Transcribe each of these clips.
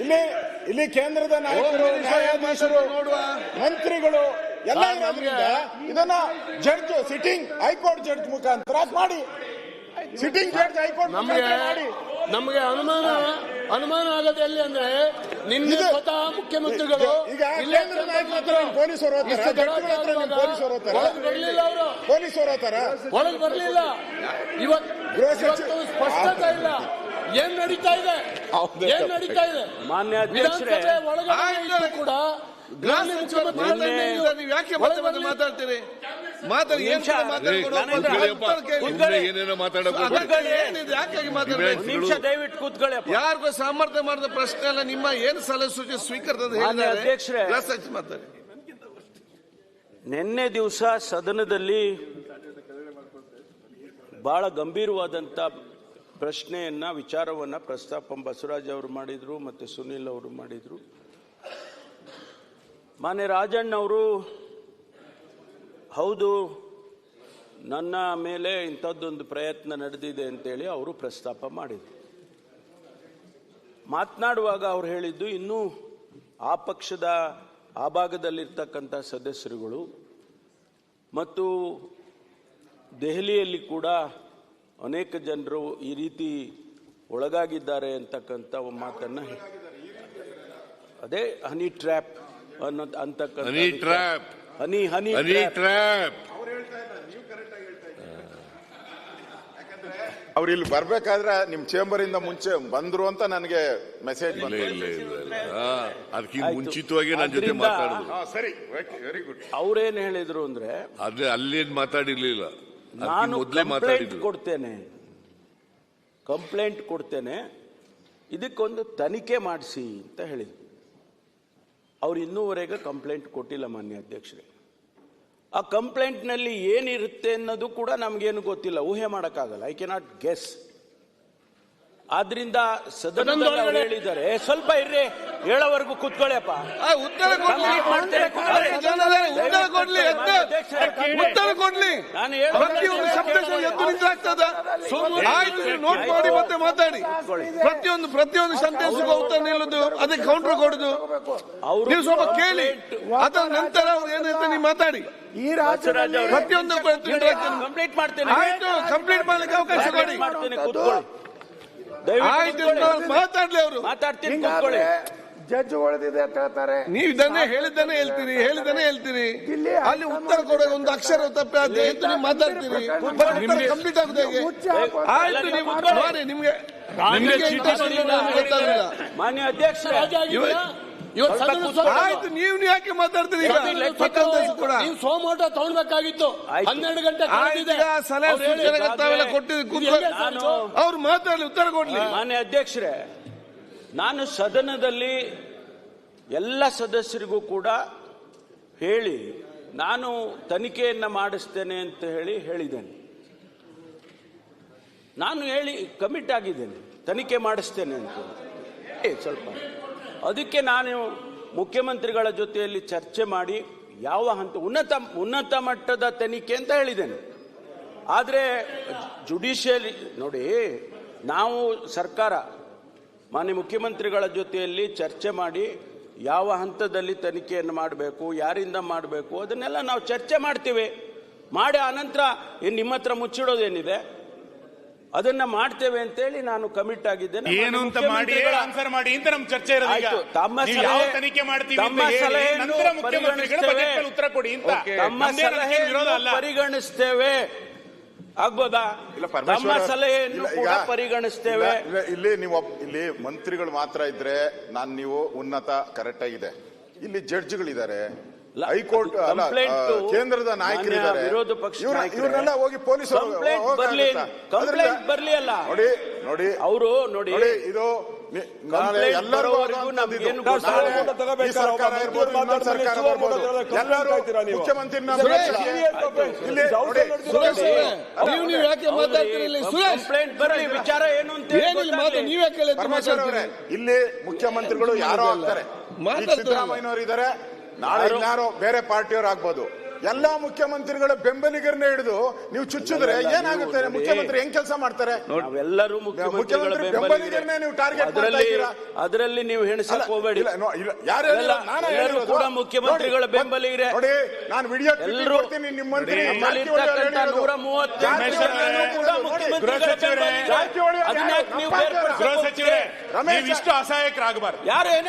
ಇಲ್ಲಿ ಇಲ್ಲಿ ಕೇಂದ್ರದ ನಾಯಕರು ನ್ಯಾಯಾಧೀಶರು ಮಂತ್ರಿಗಳು ಎಲ್ಲ ಇರೋದ್ರಿಂದ ಇದನ್ನ ಜಡ್ಜ್ ಸಿಟ್ಟಿಂಗ್ ಹೈಕೋರ್ಟ್ ಜಡ್ಜ್ ಮುಖಾಂತರ ಮಾಡಿ. ಸಿಟ್ಟಿಂಗ್ ಜಡ್ಜ್ ಹೈಕೋರ್ಟ್ ಮುಖಾಂತರ ಮಾಡಿ. ನಮಗೆ ಅನುಮಾನ ಅನುಮಾನ ಆಗೋದು ಎಲ್ಲಿ ಅಂದ್ರೆ ನಿನ್ನೆ ಸ್ವತಃ ಮುಖ್ಯಮಂತ್ರಿಗಳು ಈಗ ಪೊಲೀಸರು ಪೊಲೀಸರು ಪೊಲೀಸರು ಒಳಗೆ ಬರ್ಲಿಲ್ಲ. ಇವತ್ತು ಸ್ಪಷ್ಟತೆ ಇಲ್ಲ. ಏನ್ ನಡೀತಾ ಇದೆ? ಏನ್ ನಡೀತಾ ಇದೆ? ಮಾನ್ಯ ಅಧ್ಯಕ್ಷರೇ. ಒಳಗಡೆ ಕೂಡ ಮಾತಾಡ್ತೀರಿ. ಯಾರಿಗೂ ಸಾಮರ್ಥ್ಯ ಮಾಡಿದ ಪ್ರಶ್ನೆ ಅಲ್ಲ. ನಿಮ್ಮ ಏನ್ ಸಲಹೆ ಸೂಚನೆ ಮಾತಾಡಿ. ನಿನ್ನೆ ದಿವಸ ಸದನದಲ್ಲಿ ಬಹಳ ಗಂಭೀರವಾದಂಥ ಪ್ರಶ್ನೆಯನ್ನ, ವಿಚಾರವನ್ನ ಪ್ರಸ್ತಾಪ ಬಸವರಾಜ್ ಅವರು ಮಾಡಿದ್ರು ಮತ್ತೆ ಸುನಿಲ್ ಅವರು ಮಾಡಿದ್ರು. ಮಾನ್ಯ ರಾಜಣ್ಣ ಅವರು, ಹೌದು, ನನ್ನ ಮೇಲೆ ಇಂಥದ್ದೊಂದು ಪ್ರಯತ್ನ ನಡೆದಿದೆ ಅಂತೇಳಿ ಅವರು ಪ್ರಸ್ತಾಪ ಮಾಡಿದರು. ಮಾತನಾಡುವಾಗ ಅವ್ರು ಹೇಳಿದ್ದು, ಇನ್ನೂ ಆ ಪಕ್ಷದ, ಆ ಭಾಗದಲ್ಲಿರ್ತಕ್ಕಂಥ ಸದಸ್ಯರುಗಳು ಮತ್ತು ದೆಹಲಿಯಲ್ಲಿ ಕೂಡ ಅನೇಕ ಜನರು ಈ ರೀತಿ ಒಳಗಾಗಿದ್ದಾರೆ ಅಂತಕ್ಕಂಥ ಮಾತನ್ನ ಅದೇ ಹನಿ ಟ್ರ್ಯಾಪ್ ಅನ್ನೋ ಅಂತಕ್ಕಂಥ ಹನಿ ಟ್ರ್ಯಾಪ್. ಹನಿ ಹನಿ ಹನಿ ಟ್ರ್ಯಾಪ್. ಅವ್ರು ಇಲ್ಲಿ ಬರ್ಬೇಕಾದ್ರೆ ನಿಮ್ ಚೇಂಬರ್ ಇಂದ ಮುಂಚೆ ಬಂದ್ರು ಅಂತ ನನಗೆ ಮೆಸೇಜ್ ಅದಕ್ಕಿಂತ ಮುಂಚಿತವಾಗಿ ನನ್ನ ಜೊತೆ ಮಾತಾಡಿದ್ರು ಸರಿ. ವೆರಿ ಗುಡ್ ಅವ್ರೇನ್ ಹೇಳಿದ್ರು ಅಂದ್ರೆ ಅದೇ ಅಲ್ಲೇನ್ ಮಾತಾಡಿರ್ಲಿಲ್ಲ. ನಾನು ಕಂಪ್ಲೇಂಟ್ ಕೊಡ್ತೇನೆ. ಕಂಪ್ಲೇಂಟ್ ಕೊಡ್ತೇನೆ. ಇದಕ್ಕೊಂದು ತನಿಖೆ ಮಾಡಿಸಿ ಅಂತ ಹೇಳಿದ್ರು. ಅವ್ರು ಇನ್ನೂವರೆಗೆ ಕಂಪ್ಲೇಂಟ್ ಕೊಟ್ಟಿಲ್ಲ ಮಾನ್ಯ ಅಧ್ಯಕ್ಷರೇ. ಆ ಕಂಪ್ಲೇಂಟ್ನಲ್ಲಿ ಏನಿರುತ್ತೆ ಅನ್ನೋದು ಕೂಡ ನಮಗೇನು ಗೊತ್ತಿಲ್ಲ. ಊಹೆ ಮಾಡೋಕ್ಕಾಗಲ್ಲ. ಐ ಕೆನಾಟ್ ಗೆಸ್ ಆದ್ರಿಂದ ಸದನದಲ್ಲಿ ಹೇಳಿದ್ದಾರೆ ಸ್ವಲ್ಪ ಇರ್ರಿ ಹೇಳೋವರೆಗೂ ಕುತ್ಕೊಳ್ಳಪ್ಪ ಉತ್ತರ ಕೊಡ್ಲಿ ಉತ್ತರ ಕೊಡ್ಲಿ ಪ್ರತಿಯೊಂದು ಶಬ್ದ ಕೇಳೋದು ಎದ್ದು ನಿಂತಾಗ್ತದ ಆಯ್ತು ನೀವು ನೋಟ್ ಮಾಡಿ ಮತ್ತೆ ಮಾತಾಡಿ. ಪ್ರತಿಯೊಂದು ಪ್ರತಿಯೊಂದು ಸಂತೋಷಕ್ಕೂ ಉತ್ತರ ನಿಲ್ಲುದು ಅದಕ್ಕೆ ಕೌಂಟರ್ ಕೊಡುದು. ಅವ್ರು ನೀವು ಸ್ವಲ್ಪ ಕೇಳಿ. ಅದರ ನಂತರ ಅವ್ರು ಏನಂತ ನೀವು ಮಾತಾಡಿ. ಈ ಪ್ರತಿಯೊಂದು ಕಂಪ್ಲೀಟ್ ಮಾಡ್ತೇನೆ. ಆಯ್ತು ಕಂಪ್ಲೀಟ್ ಮಾಡ್ಲಿಕ್ಕೆ ಅವಕಾಶ ಕೊಡಿ ಮಾಡ್ತೇನೆ ಕೂತ್ಕೊಳ್ಳಿ ದಯವಿಟ್ಟು ಆಯ್ತು ಕೂತ್ಕೊಳ್ಳಿ. ಮಾತಾಡ್ಲಿ ಅವರು. ಮಾತಾಡ್ತೀನಿ ಜಡ್ಜ್ ಒಳದಿದೆ ಅಂತ ಹೇಳ್ತಾರೆ. ನೀವು ಇದನ್ನೇ ಹೇಳಿದ್ದಾನೆ ಹೇಳ್ತೀರಿ ಹೇಳಿದ್ದಾನೆ ಹೇಳ್ತೀರಿ. ಇಲ್ಲಿ ಅಲ್ಲಿ ಉತ್ತರ ಕೊಡೋ ಒಂದು ಅಕ್ಷರ ತಪ್ಪೆ ನೀವು ಮಾತಾಡ್ತೀರಿ. ಕಂಪ್ಲೀಟ್ ಆಗುತ್ತೆ ಆಯ್ತು ನೀವು ನೋಡಿ ನಿಮ್ಗೆ ಮಾನ್ಯ ಸ್ವಲ್ಪ- ಆಯ್ತು ನೀವು ನೀವು ಯಾಕೆ ಮಾತಾಡ್ತೀರಿ ಈಗ? ನೀವು ಸೋಮೋಟ ತಗೊಳ್ಬೇಕಾಗಿತ್ತು. ಆಯ್ತು. ಹನ್ನೆರಡು ಗಂಟೆ ಅವ್ರು ಮಾತಾಡ್ಲಿ ಉತ್ತರ ಕೊಡ್ಲಿ. ಮಾನ್ಯ ಅಧ್ಯಕ್ಷರೇ ನಾನು ಸದನದಲ್ಲಿ ಎಲ್ಲ ಸದಸ್ಯರಿಗೂ ಕೂಡ ಹೇಳಿ ನಾನು ತನಿಖೆಯನ್ನ ಮಾಡಿಸ್ತೇನೆ ಅಂತ ಹೇಳಿ ಹೇಳಿದ್ದೇನೆ. ನಾನು ಹೇಳಿ ಕಮಿಟ್ ಆಗಿದ್ದೇನೆ ತನಿಖೆ ಮಾಡಿಸ್ತೇನೆ ಅಂತ ಏ ಸ್ವಲ್ಪ. ಅದಕ್ಕೆ ನಾನು ಮುಖ್ಯಮಂತ್ರಿಗಳ ಜೊತೆಯಲ್ಲಿ ಚರ್ಚೆ ಮಾಡಿ ಯಾವ ಹಂತ ಉನ್ನತ ಉನ್ನತ ಮಟ್ಟದ ತನಿಖೆ ಅಂತ ಹೇಳಿದ್ದೇನೆ. ಆದರೆ ಜುಡಿಷಿಯಲ್ ನೋಡಿ, ನಾವು ಸರ್ಕಾರ, ಮಾನ್ಯ ಮುಖ್ಯಮಂತ್ರಿಗಳ ಜೊತೆಯಲ್ಲಿ ಚರ್ಚೆ ಮಾಡಿ ಯಾವ ಹಂತದಲ್ಲಿ ತನಿಖೆಯನ್ನು ಮಾಡಬೇಕು, ಯಾರಿಂದ ಮಾಡಬೇಕು, ಅದನ್ನೆಲ್ಲ ನಾವು ಚರ್ಚೆ ಮಾಡ್ತೀವಿ. ಮಾಡಿ ಆನಂತರ, ಏನು ನಿಮ್ಮ ಹತ್ರ ಮುಚ್ಚಿಡೋದೇನಿದೆ? ಅದನ್ನ ಮಾಡ್ತೇವೆ ಅಂತೇಳಿ ನಾನು ಕಮಿಟ್ ಆಗಿದ್ದೇನೆ. ಏನು ಅಂತ ಮಾಡಿ ಆನ್ಸರ್ ಮಾಡಿ ಅಂತ ನಮ್ಮ ಚರ್ಚೆ ಇರೋದು ಈಗ. ಆಯ್ತು, ತಮ್ಮ ನೀವು ಯಾವ ಸಲಹೆ- ತನಿಖೆ ಮಾಡ್ತೀವಿ ತಮ್ಮ ಸಲಹೆ ನಂತರ ಮುಖ್ಯಮಂತ್ರಿಗಳು ಬಜೆಟ್ ಉತ್ತರ ಕೊಡಿ ಅಂತ ತಮ್ಮ ಸಲಹೆ ವಿರೋಧ ಅಲ್ಲ. ಪರಿಗಣಿಸ್ತೇವೆ. ಆಗ್ಬೋದಾ? ಇಲ್ಲ ಪರಮೇಶ್ವರ ತಮ್ಮ ಸಲಹೆಯನ್ನು ಕೂಡ ಪರಿಗಣಿಸ್ತೇವೆ. ಇಲ್ಲ, ನೀವು ಇಲ್ಲಿ ಮಂತ್ರಿಗಳು ಮಾತ್ರ ಇದ್ರೆ ನಾನ್ ನೀವು ಉನ್ನತ ಕರೆಕ್ಟ್ ಆಗಿದೆ. ಇಲ್ಲಿ ಜಡ್ಜ್ಗಳಿದ್ದಾರೆ ಹೈಕೋರ್ಟ್ ಕಂಪ್ಲೇಂಟ್ ಕೇಂದ್ರದ ನಾಯಕರಿದ್ದಾರೆ. ವಿರೋಧ ಪಕ್ಷ ಇವ್ರ- ಇವ್ರನ್ನೆಲ್ಲ ಹೋಗಿ ಪೊಲೀಸ್ ಕಂಪ್ಲೇಂಟ್? ಬರ್ಲಿ- ಬರ್ಲಿ ಅಲ್ಲ. ನೋಡಿ ನೋಡಿ. ಅವರು ನೋಡಿ ಇದು. ಎಲ್ಲರೂ ಮುಖ್ಯಮಂತ್ರಿನ ಇಲ್ಲಿ ನೀವು ಯಾಕೆ ಮಾತಾಡ್ತೀರಿ ಇಲ್ಲಿ ಕಂಪ್ಲೇಂಟ್ ಬರ್ಲಿ ವಿಚಾರ ಏನು ಅಂತ ನೀವ್ ಯಾಕೆ ಇಲ್ಲಿ ಮುಖ್ಯಮಂತ್ರಿಗಳು ಯಾರೋ ಆಗ್ತಾರೆ. ಸಿದ್ದರಾಮಯ್ಯನವರು ಇದ್ದಾರೆ ನಾಳೆ ಯಾರೋ ಬೇರೆ ಪಾರ್ಟಿಯವರು ಆಗ್ಬೋದು. ಎಲ್ಲಾ ಮುಖ್ಯಮಂತ್ರಿಗಳ ಬೆಂಬಲಿಗರನ್ನ ಹಿಡಿದು ನೀವು ಚುಚ್ಚಿದ್ರೆ ಏನಾಗುತ್ತೆ? ಮುಖ್ಯಮಂತ್ರಿ ಹೆಂಗ್ ಕೆಲಸ ಮಾಡ್ತಾರೆ? ಎಲ್ಲರೂ ಮುಖ್ಯಮಂತ್ರಿ ಬೆಂಬಲಿಗರನ್ನೇ ನೀವು ಟಾರ್ಗೆಟ್ ಅದರಲ್ಲಿ ನೀವು ಹೆಣಸಕ್ ಹೋಗಬೇಡಿ. ಯಾರು. ಕೂಡ ಮುಖ್ಯಮಂತ್ರಿಗಳ ಬೆಂಬಲಿಗರೇ. ನೋಡಿ ನಾನು ವಿಡಿಯೋ ಎಲ್ಲರೂ ನಿಮ್ಮ ಮಂತ್ರಿ. ನೂರ ಮುಖ್ಯಮಂತ್ರಿಗಳ ಗೃಹ ಸಚಿವರೇ, ನೀವು ಇಷ್ಟು ಅಸಹಾಯಕರಾಗಬಾರ್ದು. ಯಾರು ಏನ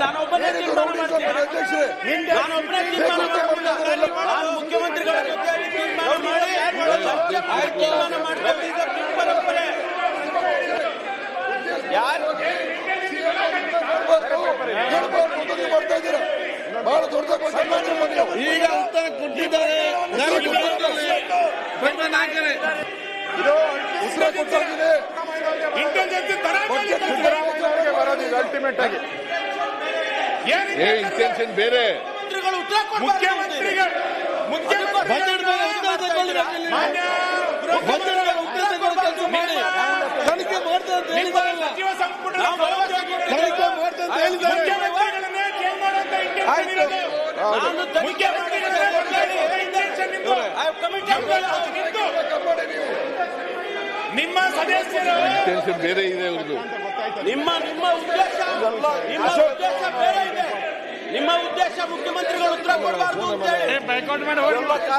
ನಾನೊಬ್ಬನೇ ತೀರ್ಮಾನ ಮಾಡ್ತೀನಿ. ನಾನೊಬ್ಬನೇ ತೀರ್ಮಾನ ಮಾಡ್ತೀನಿ. ನಾನು ಮುಖ್ಯಮಂತ್ರಿಗಳ ಜೊತೆಯಲ್ಲಿ ತೀರ್ಮಾನ ಮಾಡಿ ತೀರ್ಮಾನ ಈಗ ಪರಂಪರೆ. ಯಾರು? ಈಗ ಉತ್ತರ ಕೊಟ್ಟಿದ್ದಾರೆ. ನಾನು ಕೊಟ್ಟಿದ್ದೇನೆ. ಪ್ರಜ್ಞಾ ನಾಯಕರೇ ಇಂಟೆಲಿಜೆನ್ಸ್ ಬರೋದು ಅಲ್ಟಿಮೇಟ್ ಆಗಿ. ಏ ಇಂಟೆನ್ಷನ್ ಬೇರೆ. ತನಿಖೆ ಮಾಡ್ತಾ ಅಂತ ನಿಮ್ಮ ಹೇಳಿದಾರಲ್ಲ ತನಿಖೆ ಮಾಡ್ತಾ ಅಂತ ಹೇಳಿದ್ದಾರೆ. ಆಯ್ತು. ಸದಸ್ಯರು ಇಂಟೆನ್ಷನ್ ಬೇರೆ ಇದೆ ಅವ್ರದ್ದು. ನಿಮ್ಮ ನಿಮ್ಮ ಉದ್ದೇಶ ನಿಮ್ಮ ಉದ್ದೇಶ ಬೇರೆ ಇದೆ. ನಿಮ್ಮ ಉದ್ದೇಶ ಮುಖ್ಯಮಂತ್ರಿಗಳು ಉತ್ತರ ಕೊಡಬಾರ್ದು ಅಂತ ಹೇಳಿ.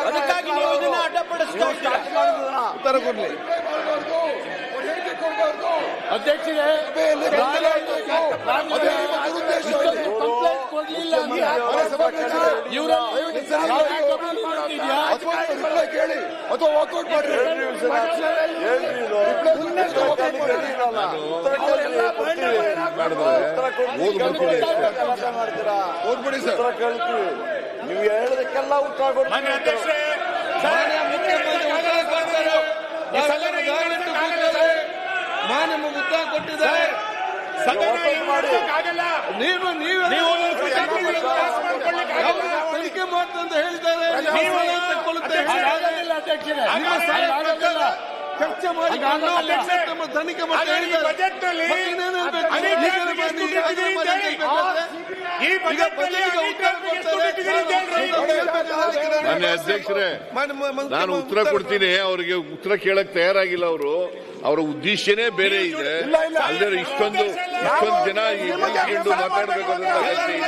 ಅದಕ್ಕಾಗಿ ನೀವು ಇದನ್ನ ಅಡ್ಡಪಡಿಸ್ತಾ ಇದ್ದೀರಾ. ಉತ್ತರ ಕೊಡ್ಲಿ. ಅಧ್ಯಕ್ಷರೇ ಕಂಪ್ಲೇಂಟ್ ಕೊಡ್ಲಿಲ್ಲ. ಅಂದ್ರೆ ಇವರ ಕೇಳಿ. ಅಥವಾ ವಾಕೌಟ್ ಮಾಡ್ರಿ. ಓದ್ಬಿಡಿ ಸರ್ ನೀವು ಹೇಳೋದಕ್ಕೆಲ್ಲ ಉತ್ತರ ಮಾನ್ಯ ಉತ್ತರ ಕೊಟ್ಟಿದ್ದಾರೆ ನೀನು. ನೀವು. ತನಿಖೆ ಮಾಡ್ತಾ ಅಂತ ಹೇಳಿದ್ದಾರೆ ನಿಮ್ಮ ಚರ್ಚೆ ಮಾಡಿ ಈ. ಅದಕ್ಕೆ ಹೇಳ್ಬೇಕು. ಮಾನ್ಯ ಅಧ್ಯಕ್ಷರೇ. ನಾನು ಉತ್ತರ ಕೊಡ್ತೀನಿ. ಅವರಿಗೆ ಉತ್ತರ ಕೇಳಕ್ ತಯಾರಾಗಿಲ್ಲ ಅವರು. ಅವರ ಉದ್ದೇಶನೇ ಬೇರೆ ಇದೆ. ಅಲ್ಲದೆ ಇಷ್ಟೊಂದು ಇಷ್ಟೊಂದು ಜನ ಈ ಮಾತಾಡಬೇಕು ಮಾತಾಡ್ಬೇಕಾದಂತ ಅಗತ್ಯ ಇಲ್ಲ.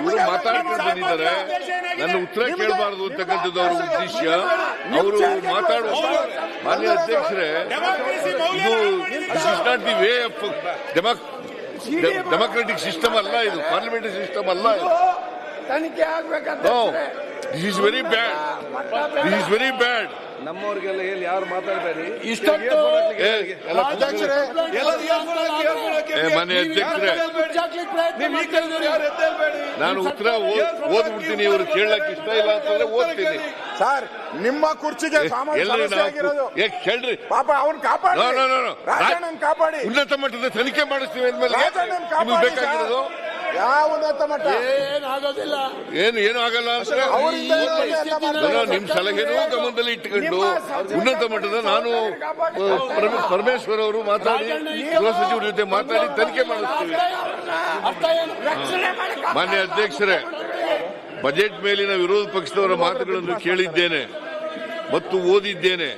ಇವರು ಮಾತಾಡ್ಕೊಂಡು ಬಂದಿದ್ದಾರೆ. ನನ್ನ ಉತ್ತರ ಕೇಳಬಾರದು ಅಂತಕ್ಕಂಥದ್ದು ಅವರ ಉದ್ದೇಶ. ಅವರು ಮಾತಾಡುವ ಮಾನ್ಯ ಅಧ್ಯಕ್ಷರೇ this is not the way of democratic system ಅಲ್ಲ ಇದು ಪಾರ್ಲಿಮೆಂಟರಿ ಸಿಸ್ಟಮ್ ಅಲ್ಲ ಇದು. ತನಿಖೆ ಆಗ್ಬೇಕಂತ this is very bad this is very bad ನಮ್ಮವ್ರಿಗೆಲ್ಲ ಹೇಳಿ ಯಾರು ಮಾತಾಡ್ತಾರೆ ಇಷ್ಟೊತ್ತು ನಾನು ಉತ್ತರ ಓದ್- ಓದ್ಬಿಡ್ತೀನಿ ಇವರು ಕೇಳಕ್ ಇಷ್ಟ ಇಲ್ಲ ಅಂತಂದ್ರೆ ಓದ್ತೀನಿ. ಸರ್ ನಿಮ್ಮ ಕುರ್ಚಿಗೆ ಕೇಳ್ರಿ ಪಾಪ ಅವ್ನ್ ಕಾಪಾಡಿ ನೋ, ನೋ, ನೋ, ನೋ. ಕಾಪಾಡಿ. ಉನ್ನತ ಮಟ್ಟದ ತನಿಖೆ ಮಾಡಿಸ್ತೀವಿ ಅಂದ್ಮೇಲೆ ಬೇಕಾಗಿರೋದು. ಯಾವ ಉನ್ನತ ಮಟ್ಟ ಏನಾಗೋದಿಲ್ಲ ಏನು ಏನು ಆಗಲ್ಲ ನಿಮ್ ಸಲಹೆನೂ ಗಮನದಲ್ಲಿ ಇಟ್ಟುಕೊಂಡು ಉನ್ನತ ಮಟ್ಟದ ನಾನು ಪರಮೇಶ್ವರ್ ಅವರು ಮಾತಾಡಿ ಗೃಹ ಸಚಿವರ ಜೊತೆ ಮಾತಾಡಿ ತನಿಖೆ ಮಾಡುತ್ತೇವೆ ಅರ್ಥ ಏನು? ರಕ್ಷಣೆ ಮಾಡಕ್ಕೆ ಮಾನ್ಯ ಅಧ್ಯಕ್ಷರೇ ಬಜೆಟ್ ಮೇಲಿನ ವಿರೋಧ ಪಕ್ಷದವರ ಮಾತುಗಳನ್ನು ಕೇಳಿದ್ದೇನೆ ಮತ್ತು ಓದಿದ್ದೇನೆ.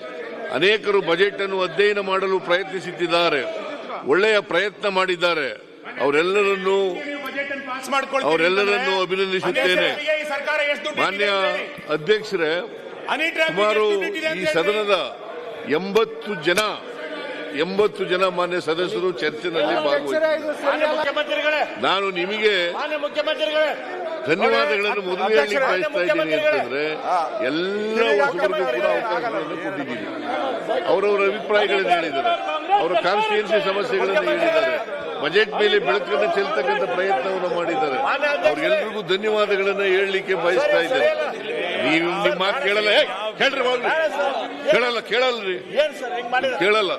ಅನೇಕರು ಬಜೆಟ್ ಅನ್ನು ಅಧ್ಯಯನ ಮಾಡಲು ಪ್ರಯತ್ನಿಸುತ್ತಿದ್ದಾರೆ ಒಳ್ಳೆಯ ಪ್ರಯತ್ನ ಮಾಡಿದ್ದಾರೆ. ಅವರೆಲ್ಲರನ್ನೂ ಮಾಡ್ಕೊಳ್ತೀವಿ ಅವರೆಲ್ಲರನ್ನೂ ಅಭಿನಂದಿಸುತ್ತೇನೆ. ಈ ಸರ್ಕಾರ ಎಷ್ಟು ದುಡ್ಡು ಮಾನ್ಯ ಅಧ್ಯಕ್ಷರೇ ಸುಮಾರು ಈ ಸದನದ ಎಂಬತ್ತು ಜನ ಎಂಬತ್ತು ಜನ ಮಾನ್ಯ ಸದಸ್ಯರು ಚರ್ಚೆನಲ್ಲಿ ಭಾಗವಹಿಸಿದ್ದಾರೆ. ನಾನು ನಿಮಗೆ ಮಾನ್ಯ ಮುಖ್ಯಮಂತ್ರಿಗಳೇ. ಧನ್ಯವಾದಗಳನ್ನು ಮೊದಲು ಹೇಳಿ ಬಯಸ್ತಾ ಇದ್ದೀನಿ ಅಂತಂದ್ರೆ ಎಲ್ಲ ಹೊಸಬರಿಗೂ ಕೂಡ ಅವಕಾಶಗಳನ್ನು ಕೊಟ್ಟಿದ್ದೀನಿ ಅವರವರ ಅಭಿಪ್ರಾಯಗಳನ್ನು ಹೇಳಿದ್ದಾರೆ. ಅವರ ಕಾನ್ಸ್ಟಿಟ್ಯೂನ್ಸಿ ಸಮಸ್ಯೆಗಳನ್ನು ಹೇಳಿದ್ದಾರೆ. ಬಜೆಟ್ ಮೇಲೆ ಬೆಳಕನ್ನು ಚೆಲ್ತಕ್ಕಂಥ ಪ್ರಯತ್ನವನ್ನು ಮಾಡಿದ್ದಾರೆ. ಅವ್ರಿಗೆಲ್ರಿಗೂ ಧನ್ಯವಾದಗಳನ್ನು ಹೇಳಲಿಕ್ಕೆ ಬಯಸ್ತಾ ಇದ್ದೇನೆ. ನೀವು ನಿಮ್ಮ ಮಾತು ಕೇಳಲ್ಲ. ಹೇಳ್ರಿ ಕೇಳಲ್ಲ ಕೇಳಲ್ರಿ. ಕೇಳಲ್ಲ.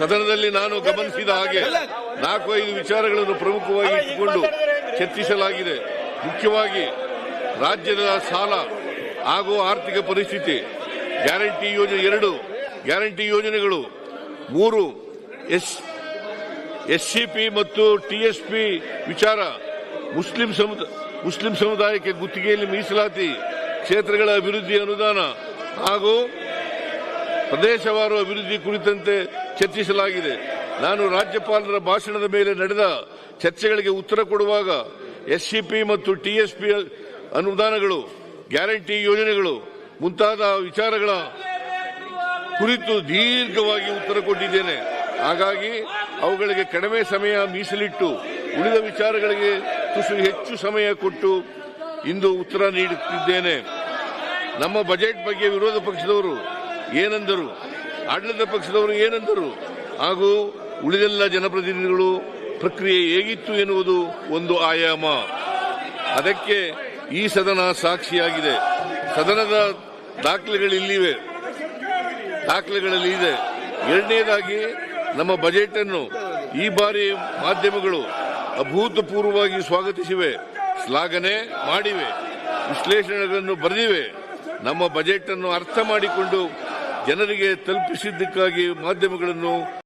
ಸದನದಲ್ಲಿ ನಾನು ಗಮನಿಸಿದ ಹಾಗೆ ನಾಲ್ಕು ಐದು ವಿಚಾರಗಳನ್ನು ಪ್ರಮುಖವಾಗಿ ಇಟ್ಟುಕೊಂಡು ಚರ್ಚಿಸಲಾಗಿದೆ ಮುಖ್ಯವಾಗಿ ರಾಜ್ಯದ ಸಾಲ ಹಾಗೂ ಆರ್ಥಿಕ ಪರಿಸ್ಥಿತಿ ಗ್ಯಾರಂಟಿ ಯೋಜನೆ ಎರಡು ಗ್ಯಾರಂಟಿ ಯೋಜನೆಗಳು ಮೂರು ಎಸ್ ಎಸ್ಸಿಪಿ ಮತ್ತು ಟಿಎಸ್ಪಿ ವಿಚಾರ ಮುಸ್ಲಿಂ ಮುಸ್ಲಿಂ ಸಮುದಾಯಕ್ಕೆ ಗುತ್ತಿಗೆಯಲ್ಲಿ ಮೀಸಲಾತಿ ಕ್ಷೇತ್ರಗಳ ಅಭಿವೃದ್ಧಿ ಅನುದಾನ ಹಾಗೂ ಪ್ರದೇಶವಾರು ಅಭಿವೃದ್ಧಿ ಕುರಿತಂತೆ ಚರ್ಚಿಸಲಾಗಿದೆ. ನಾನು ರಾಜ್ಯಪಾಲರ ಭಾಷಣದ ಮೇಲೆ ನಡೆದ ಚರ್ಚೆಗಳಿಗೆ ಉತ್ತರ ಕೊಡುವಾಗ ಎಸ್ಸಿಪಿ ಮತ್ತು ಟಿಎಸ್ಪಿ ಅನುದಾನಗಳು, ಗ್ಯಾರಂಟಿ ಯೋಜನೆಗಳು ಮುಂತಾದ ವಿಚಾರಗಳ ಕುರಿತು ದೀರ್ಘವಾಗಿ ಉತ್ತರ ಕೊಟ್ಟಿದ್ದೇನೆ. ಹಾಗಾಗಿ ಅವುಗಳಿಗೆ ಕಡಿಮೆ ಸಮಯ ಮೀಸಲಿಟ್ಟು ಉಳಿದ ವಿಚಾರಗಳಿಗೆ ತುಸು ಹೆಚ್ಚು ಸಮಯ ಕೊಟ್ಟು ಇಂದು ಉತ್ತರ ನೀಡುತ್ತಿದ್ದೇನೆ. ನಮ್ಮ ಬಜೆಟ್ ಬಗ್ಗೆ ವಿರೋಧ ಪಕ್ಷದವರು ಏನೆಂದರು? ಆಡಳಿತ ಪಕ್ಷದವರು ಏನೆಂದರು? ಹಾಗೂ ಉಳಿದೆಲ್ಲ ಜನಪ್ರತಿನಿಧಿಗಳು ಪ್ರಕ್ರಿಯೆ ಹೇಗಿತ್ತು ಎನ್ನುವುದು ಒಂದು ಆಯಾಮ. ಅದಕ್ಕೆ ಈ ಸದನ ಸಾಕ್ಷಿಯಾಗಿದೆ. ಸದನದ ದಾಖಲೆಗಳಿಲ್ಲಿವೆ. ದಾಖಲೆಗಳಲ್ಲಿ ಇದೆ. ಎರಡನೇದಾಗಿ ನಮ್ಮ ಬಜೆಟ್ ಅನ್ನು ಈ ಬಾರಿ ಮಾಧ್ಯಮಗಳು ಅಭೂತಪೂರ್ವವಾಗಿ ಸ್ವಾಗತಿಸಿವೆ, ಶ್ಲಾಘನೆ ಮಾಡಿವೆ, ವಿಶ್ಲೇಷಣೆಗಳನ್ನು ಬರೆದಿವೆ. ನಮ್ಮ ಬಜೆಟ್ ಅನ್ನು ಅರ್ಥ ಮಾಡಿಕೊಂಡು ಜನರಿಗೆ ತಲುಪಿಸಿದ್ದಕ್ಕಾಗಿ ಮಾಧ್ಯಮಗಳನ್ನು